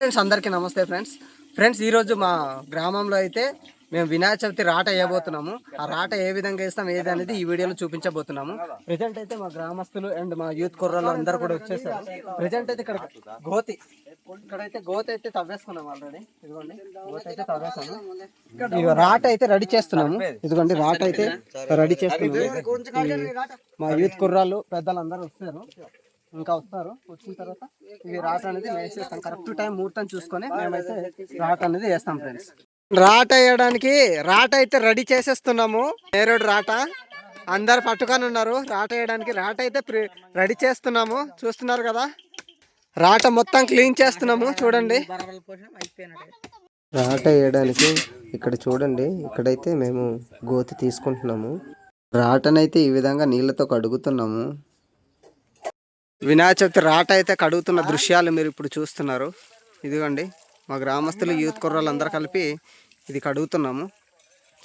Friends అందరికీ నమస్తే friends. Friends ఈరోజు మా గ్రామంలో అయితే మేము వినాయక చవితి రాట వేయబోతున్నాము. ఆ రాట ఏ విధంగా వేస్తాం ఏది అనేది ఈ వీడియోలో చూపించబోతున్నాము. ప్రజెంట్ అయితే మా గ్రామస్తులు అండ్ మా యూత్ కుర్రలు అందరు కూడా వచ్చేసారు. ప్రజెంట్ అయితే ఇక్కడ గోతి. ఇక్కడైతే గోతి అయితే తవ్వేసుకున్నాం ఆల్రెడీ ఇదిగోండి గోతి అయితే తవ్వేసాము ఇక రాట అయితే రెడీ చేస్తున్నాము. ఇదిగోండి రాట అయితే రెడీ చేస్తున్నాము. మా యూత్ కుర్రాళ్ళు పెద్దలు అందరూ వస్తారు. ఇంకా వస్తారు. వచ్చిన తర్వాత ఇవి రాట అనేది వేసేస్తాం కరెక్ట్ టైం ముహూర్తం చూసుకొని మేమైతే రాట అనేది వేస్తాం ఫ్రెండ్స్. రాట వేయడానికి రాట అయితే రెడీ చేసేస్తున్నాము. నేరేడు రాట. అందరు పట్టుకొని ఉన్నారు. రాట వేయడానికి రాట అయితే రెడీ చేస్తున్నాము. చూస్తున్నారు కదా? రాట మొత్తం క్లీన్ చేస్తున్నాము. చూడండి. రాట వేయడానికి ఇక్కడ చూడండి. ఇక్కడైతే మేము గోతి తీసుకుంటున్నాము. రాటనైతే ఈ విధంగా నీళ్ళతో కడుగుతున్నాము. వినాయక చవితి రాట అయితే కడుగుతున్న దృశ్యాలు మీరు ఇప్పుడు చూస్తున్నారు. ఇదిగోండి మా గ్రామస్తులు యూత్ కుర్రాలు అందరు కలిపి ఇది కడుగుతున్నాము.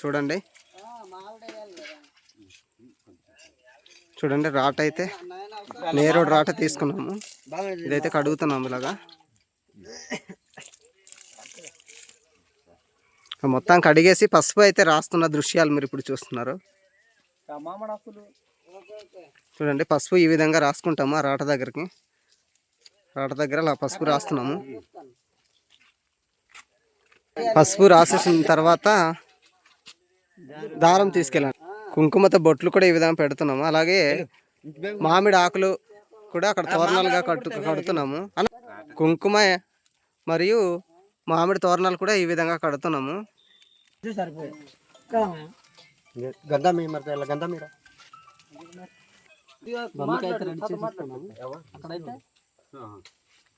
చూడండి. చూడండి రాట అయితే నేరుడు రాట తీసుకున్నాము. ఇదైతే కడుగుతున్నాము ఇలాగా. మొత్తం కడిగేసి పసుపు అయితే రాస్తున్న దృశ్యాలు మీరు ఇప్పుడు చూస్తున్నారు. చూడండి పసుపు ఈ విధంగా రాసుకుంటాము ఆ రాట దగ్గరికి. రాట దగ్గర అలా పసుపు రాస్తున్నాము. పసుపు రాసేసిన తర్వాత దారం తీసుకెళ్ళాను కుంకుమతో బొట్లు కూడా ఈ విధంగా పెడుతున్నాము. అలాగే మామిడి ఆకులు కూడా అక్కడ తోరణాలుగా కట్టు కడుతున్నాము. కుంకుమ మరియు మామిడి తోరణాలు కూడా ఈ విధంగా కడుతున్నాము. గంధ. మీరు గంధ మీరు బొమ్మకి అయితే రెడీ చేసేస్తున్నాము అక్కడైతే?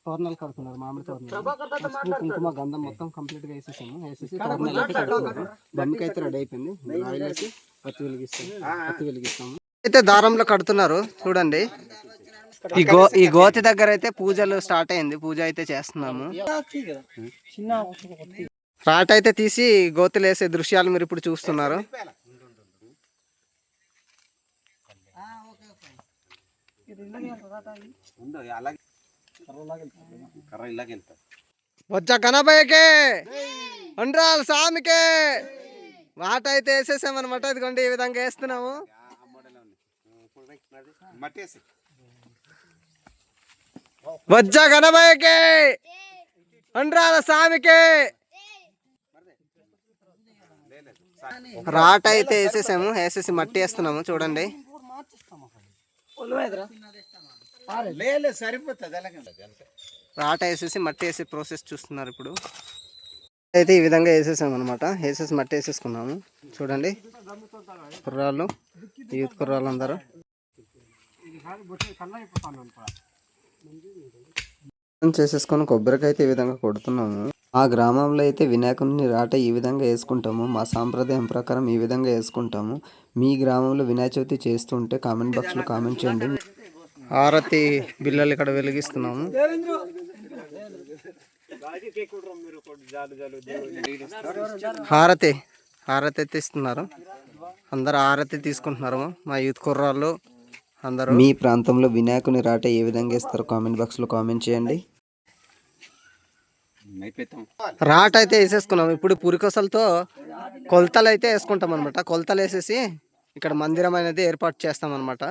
తోరణాలు కడుతున్నారు మామిడి తోరణాలు. కుంకుమ గంధం మొత్తం కంప్లీట్గా వేసేసాము. వేసేసి తోరణాలు అయితే కడుతున్నారు రెడీ అయిపోయింది. ఆయిల్ వేసి పత్తి వెలిగిస్తాము. పత్తి వెలిగిస్తాము. అయితే దారంలో కడుతున్నారు చూడండి. ఈ గో ఈ గోతి దగ్గర అయితే పూజలు స్టార్ట్ అయింది. పూజ అయితే చేస్తున్నాము. రాట అయితే తీసి గోతులు వేసే దృశ్యాలు మీరు ఇప్పుడు చూస్తున్నారు. వచ్చా కనబయ్యకే! ఉండ్రాల స్వామికే వాట అయితే వేసేసామన్నమాట. ఇదిగోండి ఈ విధంగా వేస్తున్నాము. వచ్చా కనబయ్యకే! ఉండ్రాల స్వామికే రాట అయితే వేసేసాము వేసేసి మట్టి వేస్తున్నాము చూడండి. రాట వేసేసి మట్టి వేసే ప్రాసెస్ చూస్తున్నారు ఇప్పుడు. అయితే ఈ విధంగా వేసేసాము అనమాట వేసేసి మట్టి వేసేసుకున్నాము. చూడండి. కుర్రాళ్ళు యూత్ కుర్రాళ్ళు అందరూ చేసేసుకొని కొబ్బరికాయ అయితే ఈ విధంగా కొడుతున్నాము. మా గ్రామంలో అయితే వినాయకుడిని రాట ఈ విధంగా వేసుకుంటాము. మా సాంప్రదాయం ప్రకారం ఈ విధంగా వేసుకుంటాము. మీ గ్రామంలో వినాయక చవితి చేస్తుంటే కామెంట్ బాక్స్లో కామెంట్ చేయండి. హారతి బిల్లలు ఇక్కడ వెలిగిస్తున్నాము. హారతి హారతి అయితే ఇస్తున్నారు. అందరు హారతి తీసుకుంటున్నారు. మా యూత్ కుర్రాళ్ళు అందరూ. మీ ప్రాంతంలో వినాయకుని రాట ఏ విధంగా ఇస్తారో కామెంట్ బాక్స్లో కామెంట్ చేయండి. రాట్ అయితే వేసేసుకున్నాం. ఇప్పుడు పురికొసలతో కొలతలు అయితే వేసుకుంటాం అనమాట కొలతలు వేసేసి ఇక్కడ మందిరం అనేది ఏర్పాటు చేస్తాం అనమాట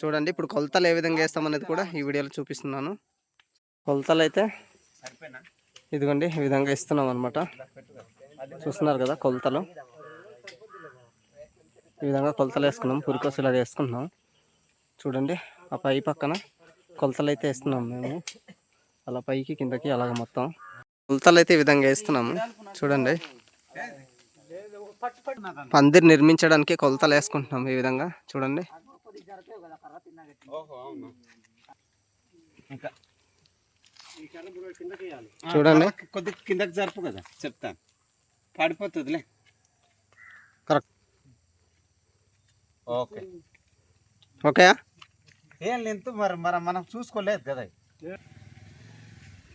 చూడండి ఇప్పుడు కొలతలు ఏ విధంగా వేస్తాం అనేది కూడా ఈ వీడియోలో చూపిస్తున్నాను. కొలతలు అయితే ఇదిగోండి ఈ విధంగా ఇస్తున్నాం అనమాట చూస్తున్నారు కదా కొలతలు? ఈ విధంగా కొలతలు వేసుకున్నాం. పురికొసలు అది వేసుకుంటున్నాం. చూడండి ఆ పై పక్కన కొలతలు అయితే వేస్తున్నాం మేము. అలా పైకి కిందకి అలాగ మొత్తం. కొలతలు అయితే ఈ విధంగా వేస్తున్నాము. చూడండి. పందిరి నిర్మించడానికి కొలతలు వేసుకుంటున్నాం ఈ విధంగా. చూడండి. చూడండి. కొద్ది కిందకి జరుపు కదా చెప్తాను పడిపోతుందిలే కరెక్ట్ ఓకే. ఓకే ఏం లెంత్ మరి? మరి మనం చూసుకోలేదు కదా.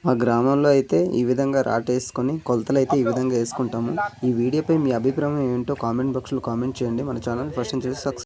మా గ్రామంలో అయితే ఈ విధంగా రాట వేసుకొని కొలతలు అయితే ఈ విధంగా వేసుకుంటాము. ఈ వీడియోపై మీ అభిప్రాయం ఏంటో కామెంట్ బాక్స్లో కామెంట్ చేయండి. మన ఛానల్ ఫస్ట్ చేసి సబ్స్క్రైబ్